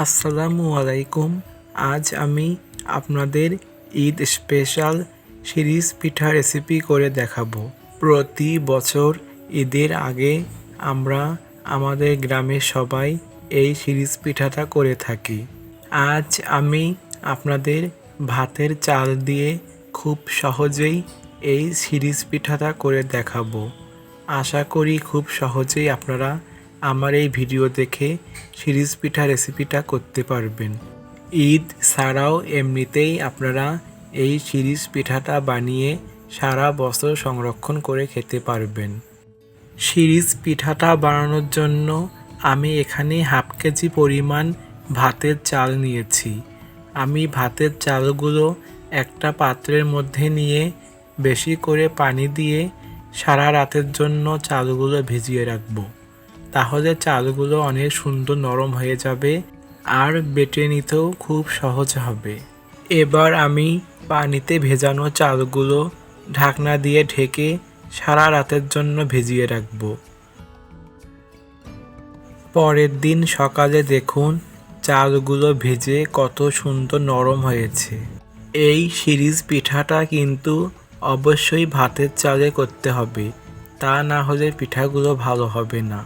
আসসালামু আলাইকুম। আজ আমি আপনাদের ঈদ স্পেশাল সিরিজ পিঠা রেসিপি করে দেখাবো। প্রতি বছর ঈদের আগে আমরা আমাদের গ্রামের সবাই এই সিরিজ পিঠাটা করে থাকি। আজ আমি আপনাদের ভাতের চাল দিয়ে খুব সহজেই এই সিরিজ পিঠাটা করে দেখাবো। আশা করি খুব সহজেই আপনারা আমার এই ভিডিও দেখে সিরিজ পিঠা রেসিপিটা করতে পারবেন। ঈদ ছাড়াও এমনিতেই আপনারা এই সিরিজ পিঠাটা বানিয়ে সারা বছর সংরক্ষণ করে খেতে পারবেন। সিরিজ পিঠাটা বানানোর জন্য আমি এখানে হাফ কেজি পরিমাণ ভাতের চাল নিয়েছি। আমি ভাতের চালগুলো একটা পাত্রের মধ্যে নিয়ে বেশি করে পানি দিয়ে সারা রাতের জন্য চালগুলো ভিজিয়ে রাখব। তাহলে চালগুলো অনেক সুন্দর নরম হয়ে যাবে আর বেটে নিতেও খুব সহজ হবে। এবার আমি পানিতে ভেজানো চালগুলো ঢাকনা দিয়ে ঢেকে সারা রাতের জন্য ভেজিয়ে রাখব। পরের দিন সকালে দেখুন চালগুলো ভেজে কত সুন্দর নরম হয়েছে। এই সিরিজ পিঠাটা কিন্তু অবশ্যই ভাতের চালে করতে হবে, তা না হলে পিঠাগুলো ভালো হবে না।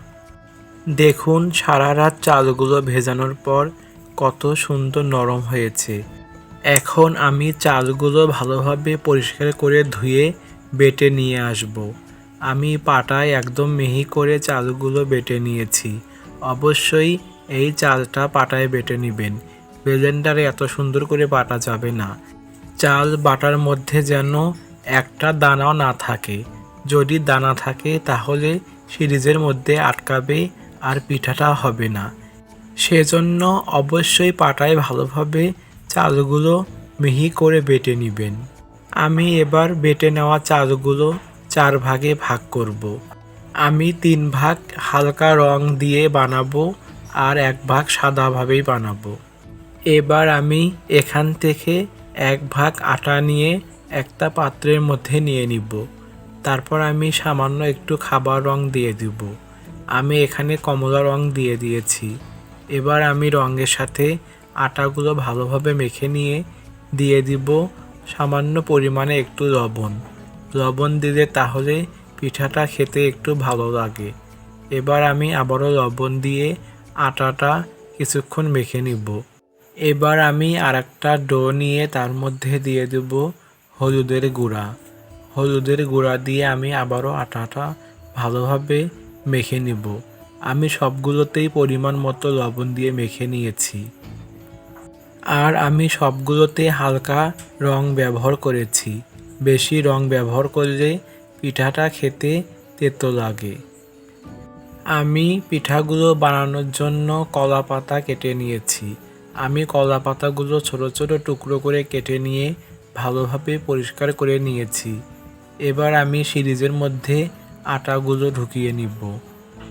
দেখুন সারা রাত চালগুলো ভেজানোর পর কত সুন্দর নরম হয়েছে। এখন আমি চালগুলো ভালোভাবে পরিষ্কার করে ধুয়ে বেটে নিয়ে আসব। আমি পাটায় একদম মিহি করে চালগুলো বেটে নিয়েছি। অবশ্যই এই চালটা পাটায় বেটে নেবেন। ব্লেন্ডারে এত সুন্দর করে বাটা যাবে না। চাল বাটার মধ্যে যেন একটা দানাও না থাকে। যদি দানা থাকে তাহলে সিরিজের মধ্যে আটকাবে আর পিঠাটা হবে না। সেজন্য অবশ্যই পাটায় ভালোভাবে চালগুলো মিহি করে বেটে নেবেন। আমি এবার বেটে নেওয়া চালগুলো চার ভাগে ভাগ করব। আমি তিন ভাগ হালকা রং দিয়ে বানাবো আর এক ভাগ সাদাভাবেই বানাবো। এবার আমি এখান থেকে এক ভাগ আটা নিয়ে একটা পাত্রের মধ্যে নিয়ে নিব। তারপর আমি সামান্য একটু খাবার রং দিয়ে দিব। আমি এখানে কমলা রং দিয়ে দিয়েছি। এবার আমি রঙের সাথে আটাগুলো ভালোভাবে মেখে নিয়ে দিয়ে দিব সামান্য পরিমাণে একটু লবণ। লবণ দিলে তাহলে পিঠাটা খেতে একটু ভালো লাগে। এবার আমি আবারও লবণ দিয়ে আটাটা কিছুক্ষণ মেখে নিব। এবার আমি আরেকটা ডো নিয়ে তার মধ্যে দিয়ে দেব হলুদের গুঁড়া। হলুদের গুঁড়া দিয়ে আমি আবারও আটাটা ভালোভাবে মেখে নিব। আমি সবগুলোতেই পরিমাণ মতো লবণ দিয়ে মেখে নিয়েছি। আর আমি সবগুলোতে হালকা রং ব্যবহার করেছি। বেশি রং ব্যবহার করলে পিঠাটা খেতে তেতো লাগে। আমি পিঠাগুলো বানানোর জন্য কলা পাতা কেটে নিয়েছি। আমি কলা পাতাগুলো ছোট ছোট টুকরো করে কেটে নিয়ে ভালোভাবে পরিষ্কার করে নিয়েছি। এবার আমি সিরিজের মধ্যে আটাগুলো ঢুকিয়ে নিব।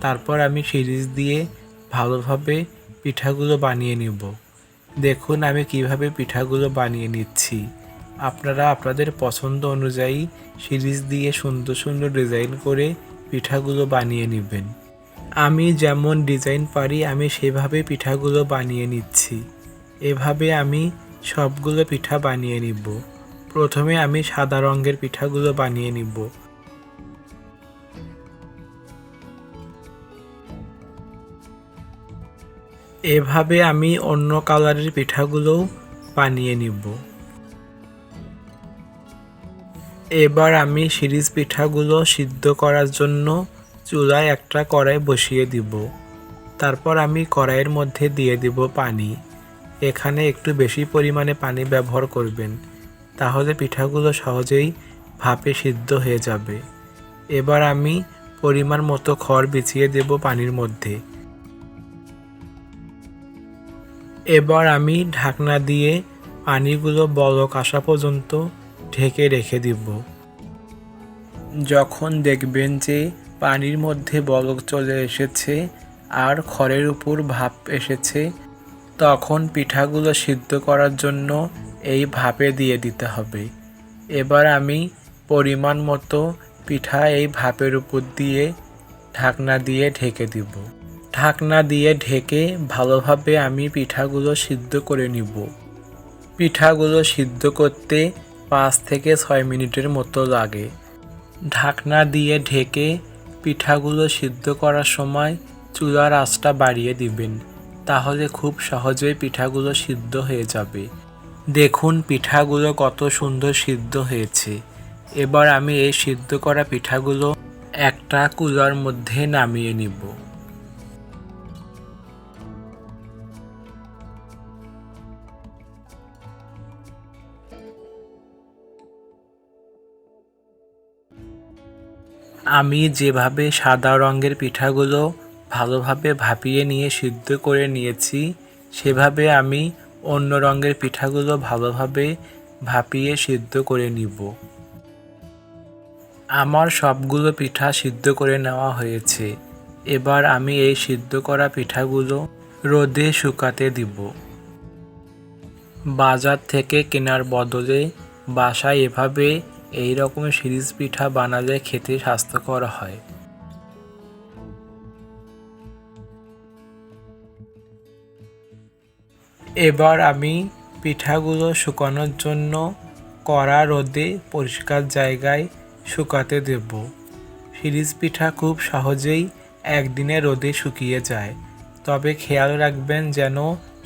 তারপর আমি সিরিজ দিয়ে ভালোভাবে পিঠাগুলো বানিয়ে নিব। দেখুন আমি কীভাবে পিঠাগুলো বানিয়ে নিচ্ছি। আপনারা আপনাদের পছন্দ অনুযায়ী সিরিজ দিয়ে সুন্দর সুন্দর ডিজাইন করে পিঠাগুলো বানিয়ে নেবেন। আমি যেমন ডিজাইন পারি, আমি সেভাবে পিঠাগুলো বানিয়ে নিচ্ছি। এভাবে আমি সবগুলো পিঠা বানিয়ে নিব। প্রথমে আমি সাদা রঙের পিঠাগুলো বানিয়ে নিব। এভাবে আমি অন্য কালারের পিঠাগুলোও বানিয়ে নিব। এবার আমি সিরিজ পিঠাগুলো সিদ্ধ করার জন্য চুলায় একটা কড়াই বসিয়ে দিব। তারপর আমি কড়াইয়ের মধ্যে দিয়ে দিব পানি। এখানে একটু বেশি পরিমাণে পানি ব্যবহার করবেন, তাহলে পিঠাগুলো সহজেই ভাপে সিদ্ধ হয়ে যাবে। এবার আমি পরিমাণ মতো খড় বিছিয়ে দেব পানির মধ্যে। এবার আমি ঢাকনা দিয়ে পানিগুলো বলক আসা পর্যন্ত ঢেকে রেখে দিব। যখন দেখবেন যে পানির মধ্যে বলক চলে এসেছে আর খড়ের উপর ভাপ এসেছে, তখন পিঠাগুলো সিদ্ধ করার জন্য এই ভাপে দিয়ে দিতে হবে। এবার আমি পরিমাণ মতো পিঠা এই ভাপের উপর দিয়ে ঢাকনা দিয়ে ঢেকে দিব। ঢাকনা দিয়ে ঢেকে ভালোভাবে আমি পিঠাগুলো সিদ্ধ করে নিব। পিঠাগুলো সিদ্ধ করতে পাঁচ থেকে ছয় মিনিটের মতো লাগে। ঢাকনা দিয়ে ঢেকে পিঠাগুলো সিদ্ধ করার সময় চুলার আঁচটা বাড়িয়ে দিবেন, তাহলে খুব সহজেই পিঠাগুলো সিদ্ধ হয়ে যাবে। দেখুন পিঠাগুলো কত সুন্দর সিদ্ধ হয়েছে। এবার আমি এই সিদ্ধ করা পিঠাগুলো একটা কুলার মধ্যে নামিয়ে নিব। আমি যেভাবে সাদা রঙের পিঠাগুলো ভালোভাবে ভাপিয়ে নিয়ে সিদ্ধ করে নিয়েছি, সেভাবে আমি অন্য রঙের পিঠাগুলো ভালোভাবে ভাপিয়ে সিদ্ধ করে নিব। আমার সবগুলো পিঠা সিদ্ধ করে নেওয়া হয়েছে। এবার আমি এই সিদ্ধ করা পিঠাগুলো রোদে শুকাতে দিব। বাজার থেকে কেনার বদলে বাসায় এভাবে এই রকম সিরিজ পিঠা বানালে খেতে স্বাস্থ্যকর হয়। এবার আমি পিঠাগুলো শুকানোর জন্য কড়া রোদে পরিষ্কার জায়গায় শুকাতে দেব। সিরিজ পিঠা খুব সহজেই একদিনে রোদে শুকিয়ে যায়। তবে খেয়াল রাখবেন যেন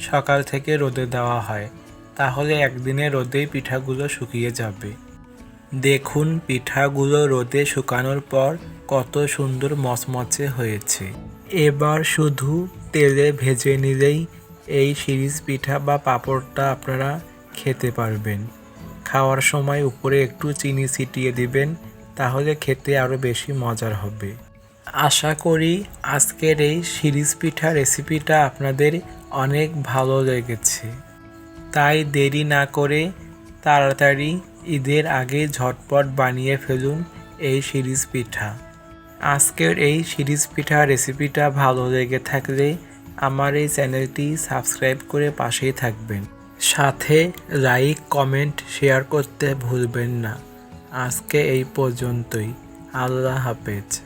সকাল থেকে রোদে দেওয়া হয়, তাহলে একদিনে রোদেই পিঠাগুলো শুকিয়ে যাবে। দেখুন পিঠাগুলো রোদে শুকানোর পর কত সুন্দর মচমচে হয়েছে। এবার শুধু তেলে ভেজে নিলেই এই সিরিজ পিঠা বা পাঁপড়টা আপনারা খেতে পারবেন। খাওয়ার সময় উপরে একটু চিনি ছিটিয়ে দিবেন, তাহলে খেতে আরও বেশি মজার হবে। আশা করি আজকের এই সিরিজ পিঠা রেসিপিটা আপনাদের অনেক ভালো লেগেছে। তাই দেরি না করে তাড়াতাড়ি ঈদের আগে ঝটপট বানিয়ে ফেলুন এই সিরিজ পিঠা। আজকের এই সিরিজ পিঠা রেসিপিটা ভালো লেগে থাকলে আমার এই চ্যানেলটি সাবস্ক্রাইব করে পাশেই থাকবেন। সাথে লাইক, কমেন্ট, শেয়ার করতে ভুলবেন না। আজকে এই পর্যন্তই। আল্লাহ হাফেজ।